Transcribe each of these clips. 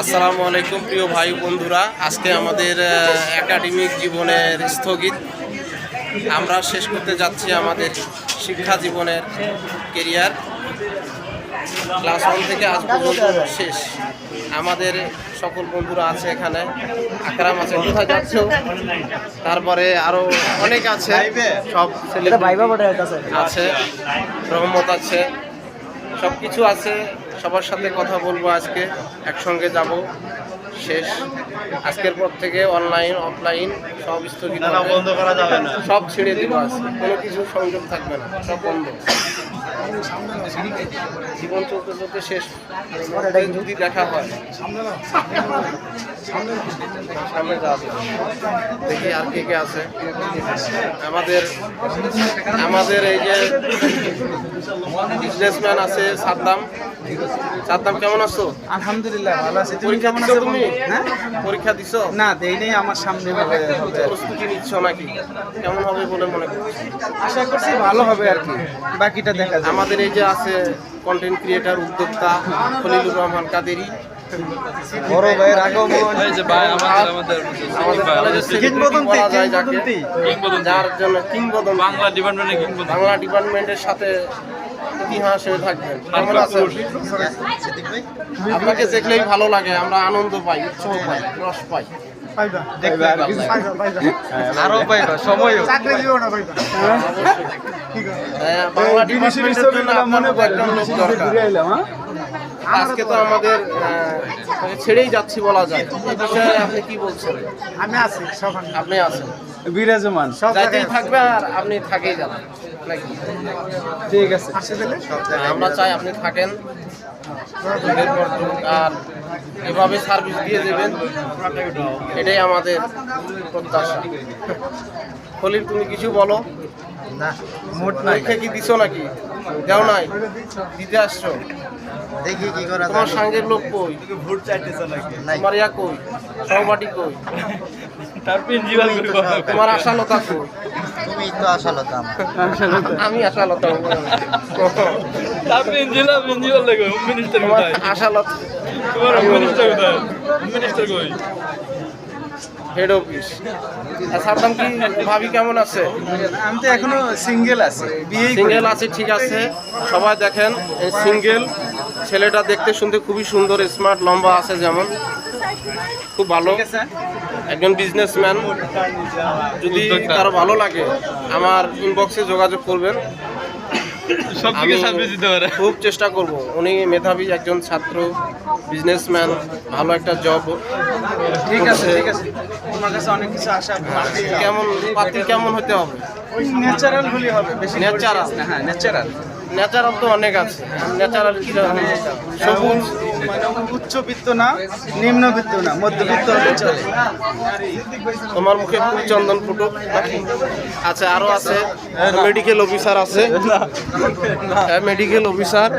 আসসালামু আলাইকুম প্রিয় ভাই বন্ধুরা। আজকে আমাদের একাডেমিক জীবনের স্থগিত। আমরা শেষ করতে যাচ্ছি আমাদের শিক্ষা জীবনের কেরিয়ার। ক্লাস ওয়ান থেকে আজ পর্যন্ত শেষ। আমাদের সকল বন্ধুরা আছে এখানে। আকরাম আছে কোথায় যাচ্ছ? তারপরে আরও অনেক আছে। সব ছেলে আছে রহমত আছে। সব কিছু আছে। সবার সাথে কথা বলব আজকে একসঙ্গে যাব শেষ। আজকের পর থেকে অনলাইন অফলাইন সব স্থগিত। বন্ধ করা যাবে না। সব ছেড়ে দিব আজকে কোনো কিছু সংযোগ থাকবে না সব বন্ধ। জীবন চলতে চলতে শেষ। যদি দেখা হয় সামনে। দেখি আর কে কে আছে। আমাদের আমাদের এই যে বিজনেসম্যান আছে সাদ্দাম সাদ্দাম কেমন আছো? আলহামদুলিল্লাহ ভালো আছি। তুমি কেমন আছো তুমি? হ্যাঁ? পরীক্ষা দিছো? না দেই নেই আমার সামনে হবে হবে প্রস্তুতি নিচ্ছ নাকি? কেমন হবে বলে মনে করছ? আশা করছি ভালো হবে আর কি। বাকিটা দেখা যাবে। আমাদের এই যে আছে কন্টেন্ট ক্রিয়েটার উদ্যোক্তা খলিলুর রহমান কাদেরি। বড় ভাইয়ের আগমন। ভাই আমাদের আমাদের। কিংবদন্তি। যার জন্য কিংবদন্তি। বাংলা ডিপার্টমেন্টে কিংবদন্তি। বাংলা ডিপার্টমেন্টের সাথে ইতিহাস হয়ে থাকবেন কেমন আছেন? আপনাকে দেখলেই ভালো লাগে আমরা আনন্দ পাই উৎসাহ পাই রস পাই। হ্যাঁ, বাংলা ডিপার্টমেন্টের জন্য আপনার একজন লোক দরকার। আজকে তো আমাদের ছেড়েই যাচ্ছি বলা যায়। এই বিষয়ে আপনি কি বলছেন? আমি আছি আপনি আছেন। বিরাজমান। সব থাকবে আর আপনি থাকেই যাবেন। নাকি ঠিক আছে। আমরা চাই আপনি থাকেন। আর এভাবে সার্ভিস দিয়ে দেবেন এটাই আমাদের প্রত্যাশা। খলিল তুমি কিছু বলো? না মোট পরীক্ষা কি দিছো নাকি? দেও নাই? দিতে আসছো? দেখি কি করা তোমার সঙ্গের লোক কই? ভোট চাইতেছে নাকি? তোমার ইয়া কই? সহপাঠী কই? তার প্রিন্সিপাল তোমার আশালতা কই তুমি তো আশালতা আমি আশালতা তার প্রিন্সিপাল প্রিন্সিপাল লাগে হোম মিনিস্টার কোথায় আশালতা তোমার হোম মিনিস্টার কোথায়? মিনিস্টার কই? হেড অফিস সাদ্দাম কি ভাবি কেমন আছে? আমি তো এখনও সিঙ্গেল আছি বিয়ে সিঙ্গেল আছে ঠিক আছে। সবাই দেখেন সিঙ্গেল ছেলেটা দেখতে শুনতে খুবই সুন্দর স্মার্ট লম্বা আছে যেমন। খুব ভালো। একজন বিজনেসম্যান যদি কারও ভালো লাগে আমার ইনবক্সে যোগাযোগ করবেন। খুব চেষ্টা করব। উনি মেধাবী একজন ছাত্র বিজনেসম্যান ভালো একটা জব ঠিক আছে ঠিক আছে। তোমার কাছে অনেক কিছু আশা কেমন পাতি কেমন হতে হবে? ন্যাচারাল হলে হবে বেশি Natural? হ্যাঁ ন্যাচারাল ন্যাচারাল তো অনেক আছে। ন্যাচারাল কি সবুজ। উচ্চবিত্ত না নিম্নবিত্ত না মধ্যবিত্ত হলে চলে। তোমার মুখে ফুল চন্দন ফুটুক। নাকি আচ্ছা আরও আছে। মেডিকেল অফিসার আছে। মেডিকেল অফিসার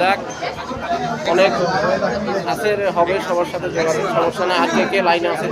যাক অনেক আছে হবে সবার সাথে যোগাযোগ সমস্যা নেই। আজকে কে লাইনে আছে